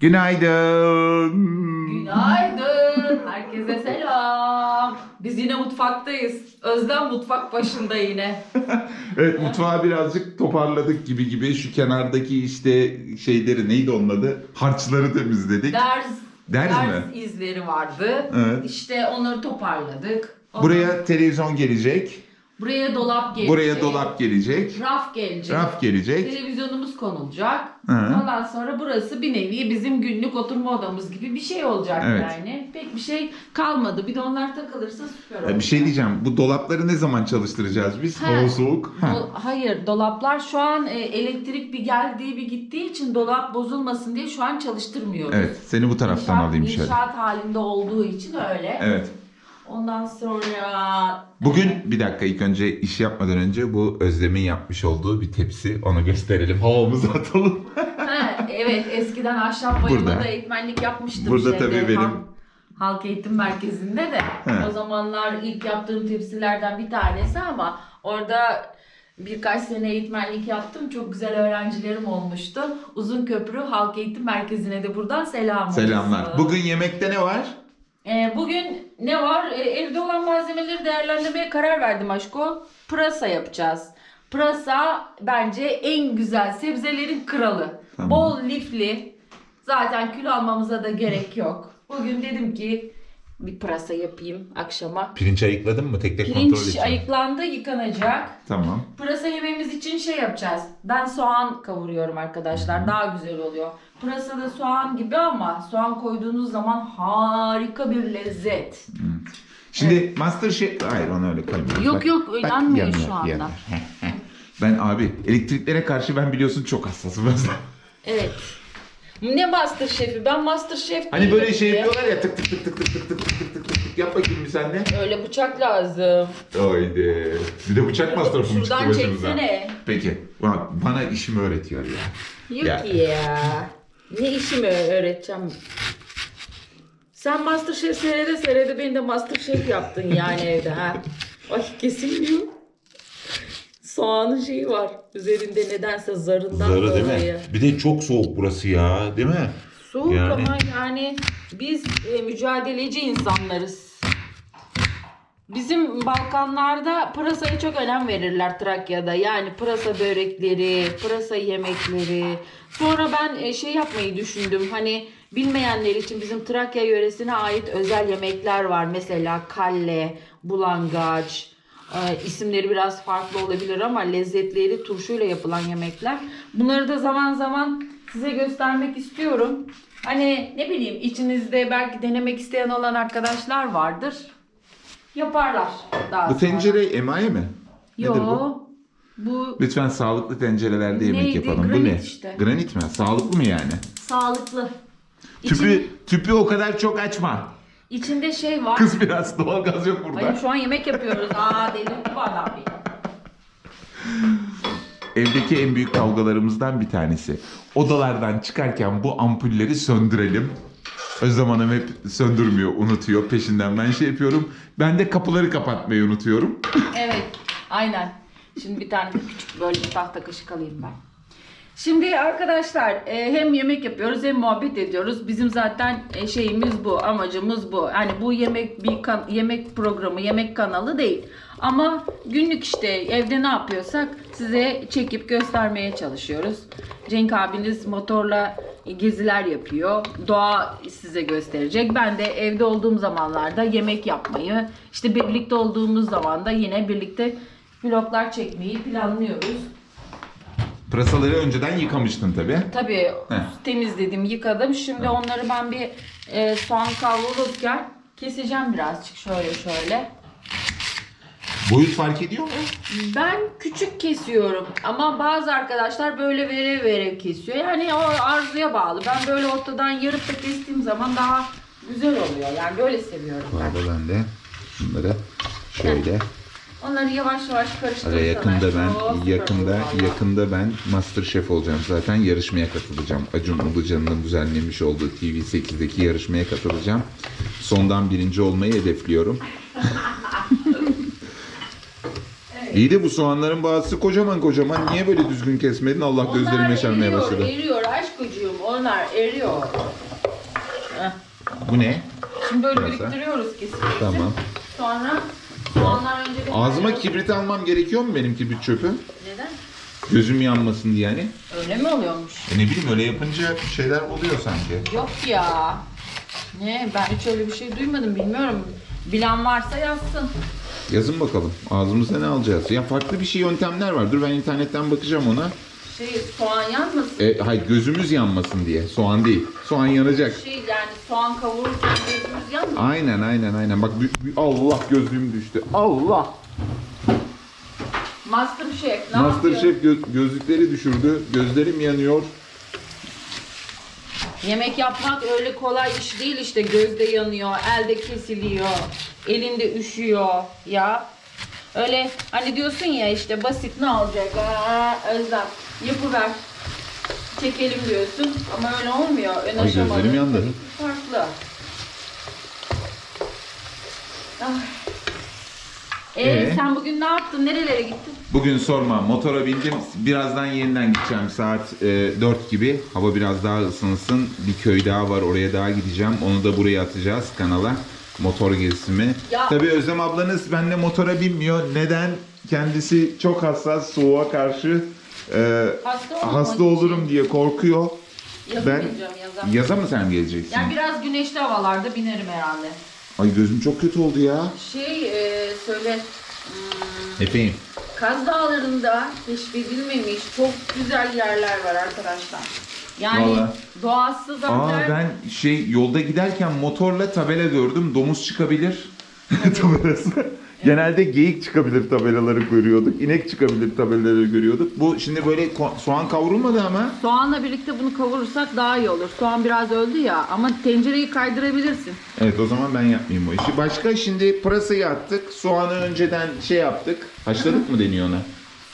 Günaydın. Günaydın. Herkese selam. Biz yine mutfaktayız. Özlem mutfak başında yine. Evet mutfağı birazcık toparladık gibi gibi. Şu kenardaki işte şeyleri neydi onun adı? Harçları temizledik. Ders, Ders mi? izleri vardı. Evet. İşte onları toparladık. Ondan- Buraya televizyon gelecek. Buraya dolap gelecek. Buraya dolap gelecek. Raf gelecek. Raf gelecek. Televizyonumuz konulacak. Hı. Ondan sonra burası bir nevi bizim günlük oturma odamız gibi bir şey olacak Evet. yani. Pek bir şey kalmadı. Bir de onlar takılırsa süper olur. Ee, Bir şey diyeceğim. Bu dolapları ne zaman çalıştıracağız biz? Ha. Hava soğuk. Ha. Do- Hayır dolaplar şu an e, elektrik bir geldiği bir gittiği için dolap bozulmasın diye şu an çalıştırmıyoruz. Evet. Seni bu taraftan İnşaat- alayım şöyle. İnşaat halinde olduğu için öyle. Evet. Ondan sonra Bugün bir dakika ilk önce iş yapmadan önce bu Özlem'in yapmış olduğu bir tepsi. Onu gösterelim. Havamızı atalım. ha, evet eskiden ahşap bayımda Burada. da eğitmenlik yapmıştım. Burada şeyde, tabii benim- halk, halk eğitim merkezinde de. He. O zamanlar ilk yaptığım tepsilerden bir tanesi ama orada birkaç sene eğitmenlik yaptım. Çok güzel öğrencilerim olmuştu. Uzun Köprü Halk Eğitim Merkezi'ne de buradan selam olsun. Selamlar. Bugün yemekte ne var? Ee, bugün ne var? Ee, evde olan malzemeleri değerlendirmeye karar verdim aşko. Pırasa yapacağız. Pırasa bence en güzel sebzelerin kralı. Tamam. Bol lifli. Zaten kilo almamıza da gerek yok. Bugün dedim ki bir pırasa yapayım akşama. Pirinç ayıkladın mı? Tek tek kontrol Pirinç edeceğim. ayıklandı, yıkanacak. Tamam. Pırasa yememiz için şey yapacağız. Ben soğan kavuruyorum arkadaşlar. Daha güzel oluyor. Pırasa da soğan gibi ama soğan koyduğunuz zaman harika bir lezzet. Şimdi Masterchef... Hayır onu öyle koymuyoruz. Yok, Bak- yok, yanıyor, şu anda. ben abi elektriklere karşı ben biliyorsun çok hassasım. Evet. Ne Master Şef'i? Ben Master Şef hani böyle şey yapıyorlar ya tık tık tık tık tık tık tık tık tık tık tık tık yap bakayım bir sen de. Öyle bıçak lazım. Haydi. Bir de bıçak masrafı mı çıktı Şuradan başımıza? çeksene. Peki. Bana, bana işimi öğretiyor ya. Yok Ya. ya. Ne işimi öğreteceğim? Sen Master Şef seyrede seyrede beni de Master Şef yaptın yani evde ha. Ay kesilmiyor. Soğanın şeyi var. Üzerinde nedense zarından dolayı. Bir de çok soğuk burası ya değil mi? Soğuk Yani- ama yani biz e, mücadeleci insanlarız. Bizim Balkanlarda pırasaya çok önem verirler Trakya'da. Yani pırasa börekleri, pırasa yemekleri. Sonra ben e, şey yapmayı düşündüm. Hani bilmeyenler için bizim Trakya yöresine ait özel yemekler var. Mesela kalle, bulangaç. E, isimleri biraz farklı olabilir ama lezzetleri turşuyla yapılan yemekler. Bunları da zaman zaman size göstermek istiyorum. Hani ne bileyim içinizde belki denemek isteyen olan arkadaşlar vardır. Yaparlar daha Bu sonra. tencere emaye mi? Yo, Nedir bu? bu Lütfen sağlıklı tencerelerde yemek Neydi? yapalım. bu Granit ne? işte. Granit mi? Sağlıklı mı yani? sağlıklı. Tüpü İçin- tüpü o kadar çok açma. İçinde şey var. Kız biraz doğalgaz yok burada. Hayır şu an yemek yapıyoruz. Aa delirdi bu adam. Evdeki en büyük kavgalarımızdan bir tanesi. Odalardan çıkarken bu ampulleri söndürelim. Özlem Hanım hep söndürmüyor, unutuyor. Peşinden ben şey yapıyorum. Ben de kapıları kapatmayı unutuyorum. Evet, aynen. Şimdi bir tane küçük böyle bir tahta kaşık alayım ben. Şimdi arkadaşlar e, hem yemek yapıyoruz hem muhabbet ediyoruz. Bizim zaten e, şeyimiz bu, amacımız bu. Yani bu yemek bir kan- yemek programı, yemek kanalı değil. Ama günlük işte evde ne yapıyorsak size çekip göstermeye çalışıyoruz. Cenk abiniz motorla geziler yapıyor. Doğa size gösterecek. Ben de evde olduğum zamanlarda yemek yapmayı, işte birlikte olduğumuz zaman da yine birlikte vloglar çekmeyi planlıyoruz. Pırasaları önceden yıkamıştın tabii. Tabii Heh. temizledim, yıkadım. Şimdi onları ben bir e, soğan kavrulurken keseceğim birazcık şöyle şöyle. Boyut fark ediyor mu? Ben küçük kesiyorum ama bazı arkadaşlar böyle vere vere kesiyor. Yani o arzuya bağlı. Ben böyle ortadan yarıp da kestiğim zaman daha güzel oluyor. Yani böyle seviyorum Bu ben. arada ben de şunları şöyle. Onları yavaş yavaş Aga karıştırırsam. yakında ben yakında yakında ben Master Chef olacağım. Zaten yarışmaya katılacağım. Acun Ilıcalı'nın düzenlemiş olduğu TV8'deki yarışmaya katılacağım. Sondan birinci olmayı hedefliyorum. İyi de bu soğanların bazısı kocaman kocaman. Niye böyle düzgün kesmedin? Allah gözlerim Onlar yaşarmaya eriyor, başladı. eriyor aşk çocuğum. O Ömer eriyor. Heh. Bu ne? Şimdi böyle Biraz biriktiriyoruz kesin. Tamam. Sonra soğanlar önce bir Ağzıma kibrit almam gerekiyor mu benim kibrit çöpü? Neden? Gözüm yanmasın diye yani. Öyle mi oluyormuş? E ne bileyim öyle yapınca şeyler oluyor sanki. Yok ya. Ne? Ben hiç öyle bir şey duymadım. Bilmiyorum. Bilen varsa yazsın. Yazın bakalım. Ağzımıza ne alacağız? Ya farklı bir şey yöntemler var. Dur ben internetten bakacağım ona. Şey soğan yanmasın. E, hayır gözümüz yanmasın diye. Soğan değil. Soğan yanacak. Şey yani soğan kavururken gözümüz yanmasın. Aynen aynen aynen. Bak Allah gözlüğüm düştü. Allah. Masterchef ne Masterchef yapıyor? göz- gözlükleri düşürdü. Gözlerim yanıyor. Yemek yapmak öyle kolay iş değil işte. Gözde yanıyor, elde kesiliyor, elinde üşüyor ya. Öyle hani diyorsun ya işte basit ne olacak? Aa, Özlem yapıver. Çekelim diyorsun ama öyle olmuyor. Ön Ay, aşamaları gözlerim yandı. Farklı. Ay. Ee, Ee? sen bugün ne yaptın? Nerelere gittin? Bugün sorma. Motora bindim. Birazdan yeniden gideceğim. Saat e, 4 gibi. Hava biraz daha ısınsın. Bir köy daha var. Oraya daha gideceğim. Onu da buraya atacağız kanala. Motor gezisi mi? Ya- Tabii Özlem ablanız benimle motora binmiyor. Neden? Kendisi çok hassas soğuğa karşı. E, Hasta hasta olurum diye korkuyor. Ben yazın. yaza mı sen geleceksin? Yani biraz güneşli havalarda binerim herhalde. Ay gözüm çok kötü oldu ya. Şey e, söyle hmm, Efendim? Kaz Dağları'nda keşfedilmemiş çok güzel yerler var arkadaşlar. Yani Vallahi. doğası zaten Aa ben şey yolda giderken motorla tabela gördüm. Domuz çıkabilir. Tabelası. Genelde geyik çıkabilir tabelaları görüyorduk. İnek çıkabilir tabelaları görüyorduk. Bu şimdi böyle ko- soğan kavrulmadı ama. soğanla birlikte bunu kavurursak daha iyi olur. Soğan biraz öldü ya ama tencereyi kaydırabilirsin. Evet o zaman ben yapmayayım o işi. Başka şimdi pırasayı attık. Soğanı önceden şey yaptık. Haşladık mı deniyor ona?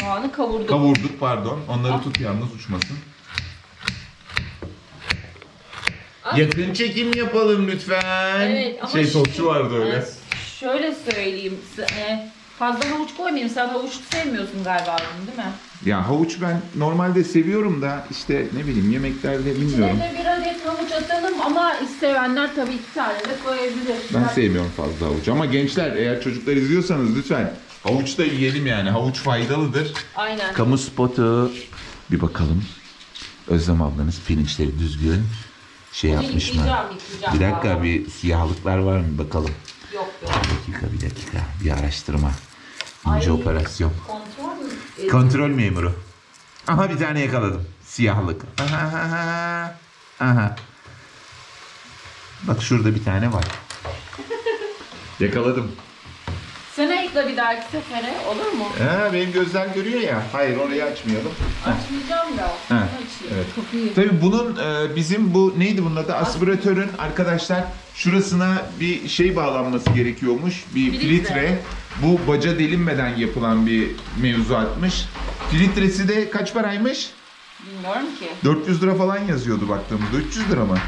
Soğanı kavurduk. Kavurduk pardon. Onları tut yalnız uçmasın. Yakın çekim yapalım lütfen. Evet, ama şey şu- sosçu vardı öyle. Evet, Şöyle söyleyeyim. e, fazla havuç koymayayım. Sen havuç sevmiyorsun galiba bunu değil mi? Ya havuç ben normalde seviyorum da işte ne bileyim yemeklerde bilmiyorum. İçine de bir adet havuç atalım ama isteyenler tabii iki tane de koyabilir. Ben sevmiyorum fazla havuç ama gençler eğer çocuklar izliyorsanız lütfen havuç da yiyelim yani. Havuç faydalıdır. Aynen. Kamu spotu. Bir bakalım. Özlem ablanız pirinçleri düzgün şey yapmış mı? yıkayacağım, yıkayacağım Bir dakika bir siyahlıklar var mı bakalım. Yok yok. Bir dakika bir dakika bir araştırma. İnce Ay. operasyon. Kontrol mü? E, Kontrol memuru. Aha bir tane yakaladım. Siyahlık. Aha, aha, aha. Bak şurada bir tane var. Yakaladım. Ayıkla bir dahaki sefere olur mu? Ha, benim gözler görüyor ya. Hayır orayı açmayalım. Açmayacağım da. Ha, açayım. evet. İyi. Tabii bunun e, bizim bu neydi bunun adı? Aspiratörün arkadaşlar şurasına bir şey bağlanması gerekiyormuş. Bir Filtre. filtre. Bu baca delinmeden yapılan bir mevzuatmış. Filtresi de kaç paraymış? Bilmiyorum ki. 400 lira falan yazıyordu baktığımızda. 300 lira mı?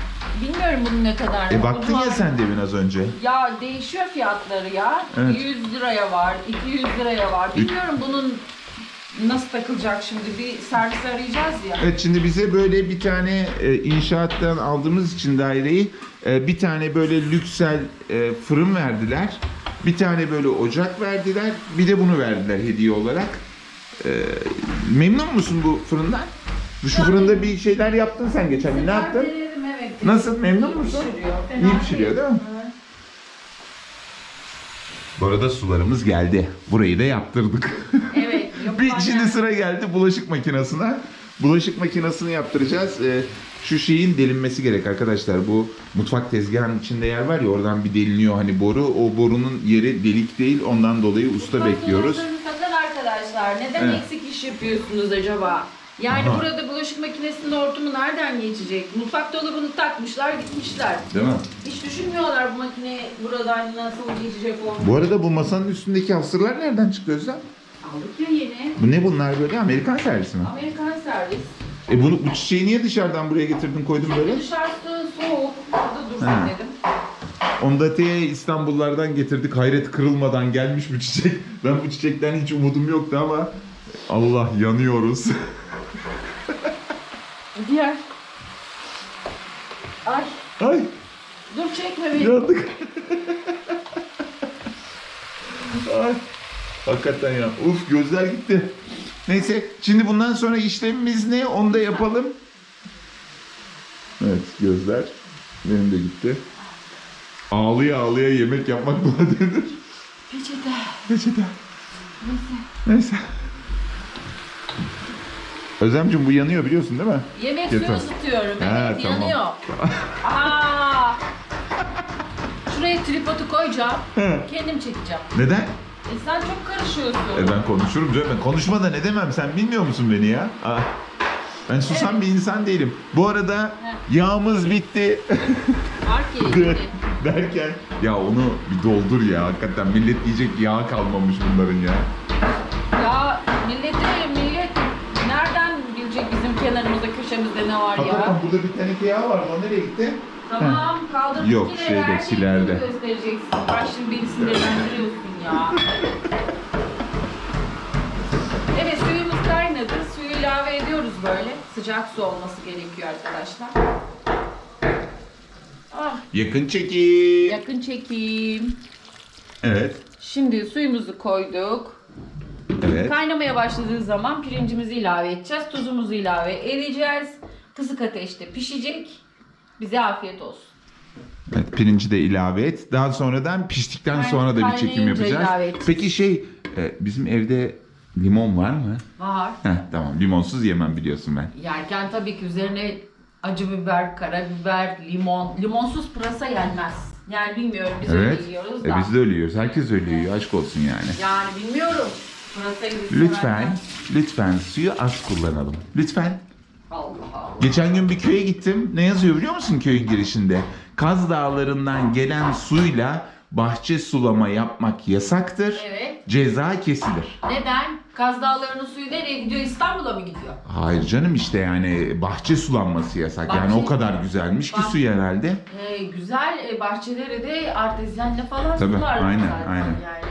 Bilmiyorum bunun ne kadar. E baktın ya sen demin az önce. Ya değişiyor fiyatları ya. Evet. 100 liraya var, 200 liraya var. Bilmiyorum bunun nasıl takılacak şimdi. Bir servis arayacağız ya. Evet şimdi bize böyle bir tane e, inşaattan aldığımız için daireyi e, bir tane böyle lüksel e, fırın verdiler. Bir tane böyle ocak verdiler. Bir de bunu verdiler hediye olarak. E, memnun musun bu fırından? Şu fırında bir şeyler yaptın sen geçen gün. Ne yaptın? Denedim, evet. Nasıl? Memnun musun? pişiriyor. İyi pişiriyor değil mi? Evet. Bu arada sularımız geldi. Burayı da yaptırdık. Evet. Bir şimdi sıra geldi bulaşık makinesine. Bulaşık makinesini yaptıracağız. Ee, şu şeyin delinmesi gerek arkadaşlar. Bu mutfak tezgahının içinde yer var ya oradan bir deliniyor hani boru. O borunun yeri delik değil. Ondan dolayı usta bekliyoruz. Bakın arkadaşlar neden Evet. eksik iş yapıyorsunuz acaba? Yani Aha. burada bulaşık makinesinin hortumu nereden geçecek? Mutfak dolabını takmışlar gitmişler. Değil mi? Hiç düşünmüyorlar bu makine buradan nasıl geçecek olduğunu. Bu arada bu masanın üstündeki hasırlar nereden çıktı Özlem? Aldık ya yeni. Bu ne bunlar böyle? Amerikan servisi mi? Amerikan servis. E bunu bu çiçeği niye dışarıdan buraya getirdin koydun böyle? Dışarısı soğuk. Burada dursun Ha. dedim. Onu da te İstanbullardan getirdik. Hayret kırılmadan gelmiş bu çiçek. Ben bu çiçekten hiç umudum yoktu ama Allah yanıyoruz. Diğer. Ay Ay dur çekme beni. Yandık. Ay. Hakikaten ya. Uf gözler gitti. Neyse şimdi bundan sonra işlemimiz ne onu da yapalım. Evet gözler. Benim de gitti. Ağlıya ağlıya yemek yapmak buna denir. Peçete. Peçete. Neyse. Özlemciğim bu yanıyor biliyorsun değil mi? Yemek Yeter. suyu ısıtıyorum. Ha, Evet tamam. yanıyor. Aa! Şuraya tripodu koyacağım. He. Kendim çekeceğim. Neden? E sen çok karışıyorsun. E ben konuşurum canım. Ben konuşmadan ne demem. Sen bilmiyor musun beni ya? Aa, ben susan bir insan değilim. Bu arada yağımız bitti Arke derken ya onu bir doldur ya. Hakikaten millet diyecek yağ kalmamış bunların ya. Ya milleti millet nereden bilecek bizim kenarımızda köşemizde ne var Hakikaten ya? burada bir teneke yağ vardı. O nereye gitti? Tamam kaldırdık Yok, şeyde, kilerde. göstereceksin. Bak şimdi beni sinirlendiriyorsun ya. Evet suyumuz kaynadı. Suyu ilave ediyoruz böyle. Sıcak su olması gerekiyor arkadaşlar. Ah, Yakın çekim. yakın çekim. Evet. Şimdi suyumuzu koyduk. Evet. Kaynamaya başladığı zaman pirincimizi ilave edeceğiz. Tuzumuzu ilave edeceğiz. Kısık ateşte pişecek. Bize afiyet olsun. Evet, pirinci de ilave et. Daha sonradan piştikten Aynen, sonra da bir çekim kaynayınca yapacağız. ilave edeceğiz. Peki şey, e, bizim evde limon var mı? Var. Heh, tamam. Limonsuz yemem biliyorsun ben. Yerken tabii ki üzerine acı biber, karabiber, limon. Limonsuz pırasa yenmez. Yani bilmiyorum biz öyle yiyoruz da. E, biz de öyle yiyoruz. Herkes öyle yiyor. Aşk olsun yani. Yani bilmiyorum. Pırasayı biz Lütfen, sevenler. lütfen suyu az kullanalım. Lütfen. Allah Allah. Geçen gün bir köye gittim. Ne yazıyor biliyor musun köyün girişinde? Kaz Dağları'ndan gelen suyla bahçe sulama yapmak yasaktır. Evet. Ceza kesilir. Neden? Kaz Dağları'nın suyu nereye gidiyor? İstanbul'a mı gidiyor? Hayır canım işte yani bahçe sulanması yasak. Yani Bahçe- o kadar güzelmiş ki Bah- su herhalde. Ee, güzel e, bahçeleri de artezyenle falan Tabii, sularlar aynen, zaten aynen. Yani.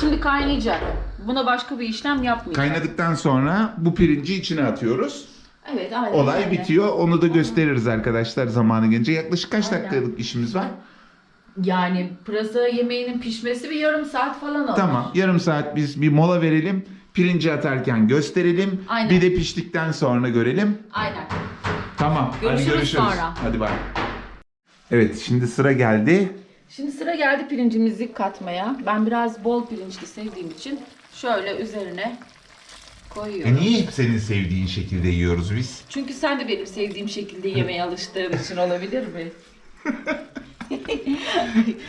Şimdi kaynayacak. Buna başka bir işlem yapmayacağız. Kaynadıktan sonra bu pirinci içine atıyoruz. Evet aynen. Olay öyle. bitiyor. Onu da gösteririz arkadaşlar zamanı gelince. Yaklaşık kaç Aynen. dakikalık işimiz var? Yani pırasa yemeğinin pişmesi bir yarım saat falan alır. Tamam. Yarım saat biz bir mola verelim. Pirinci atarken gösterelim. Aynen. Bir de piştikten sonra görelim. Aynen. Tamam. Görüşürüz hadi görüşürüz. sonra. Hadi bay. Evet şimdi sıra geldi. Şimdi sıra geldi pirincimizi katmaya. Ben biraz bol pirinçli sevdiğim için şöyle üzerine koyuyorum. E niye hep senin sevdiğin şekilde yiyoruz biz? Çünkü sen de benim sevdiğim şekilde yemeye alıştığın için olabilir mi?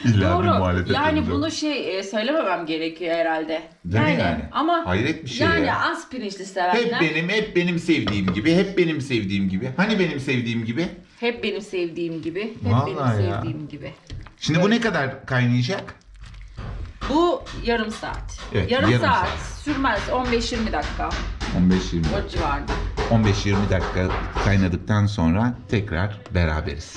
İlla bir Doğru. muhalefet Yani edeceğim. bunu şey e, söylememem gerekiyor herhalde. Değil mi yani? Ama Hayret bir şey yani ya. az pirinçli sevenler Hep benim, hep benim sevdiğim gibi, hep benim sevdiğim gibi. Hani benim sevdiğim gibi? hep benim sevdiğim gibi, hep Vallahi benim ya. sevdiğim gibi. Şimdi bu ne kadar kaynayacak? Bu yarım saat. Evet, yarım, yarım saat. saat. sürmez 15-20 dakika 15-20 o civarda. 15-20 dakika kaynadıktan sonra tekrar beraberiz.